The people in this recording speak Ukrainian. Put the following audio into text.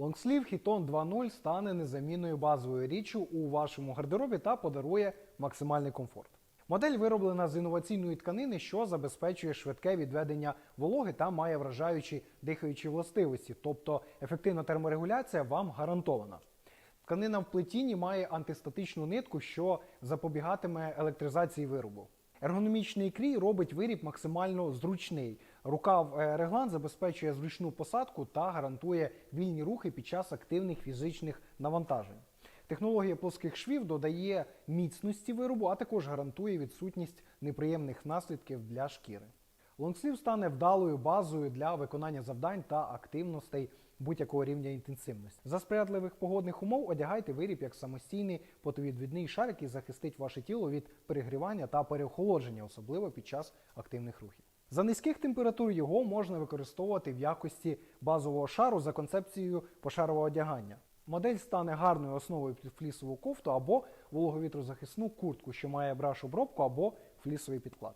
Лонгслів Хітон 2.0 стане незамінною базовою річчю у вашому гардеробі та подарує максимальний комфорт. Модель вироблена з інноваційної тканини, що забезпечує швидке відведення вологи та має вражаючі дихаючі властивості, тобто ефективна терморегуляція вам гарантована. Тканина в плетінні має антистатичну нитку, що запобігатиме електризації виробу. Ергономічний крій робить виріб максимально зручний. Рукав е, реглан забезпечує зручну посадку та гарантує вільні рухи під час активних фізичних навантажень. Технологія плоских швів додає міцності виробу, а також гарантує відсутність неприємних наслідків для шкіри. Лонгслів стане вдалою базою для виконання завдань та активностей будь-якого рівня інтенсивності. За сприятливих погодних умов одягайте виріб як самостійний потовідвідний шар, який захистить ваше тіло від перегрівання та переохолодження, особливо під час активних рухів. За низьких температур його можна використовувати в якості базового шару за концепцією пошарового одягання. Модель стане гарною основою під флісову кофту або вологовітрозахисну куртку, що має браш обробку або флісовий підклад.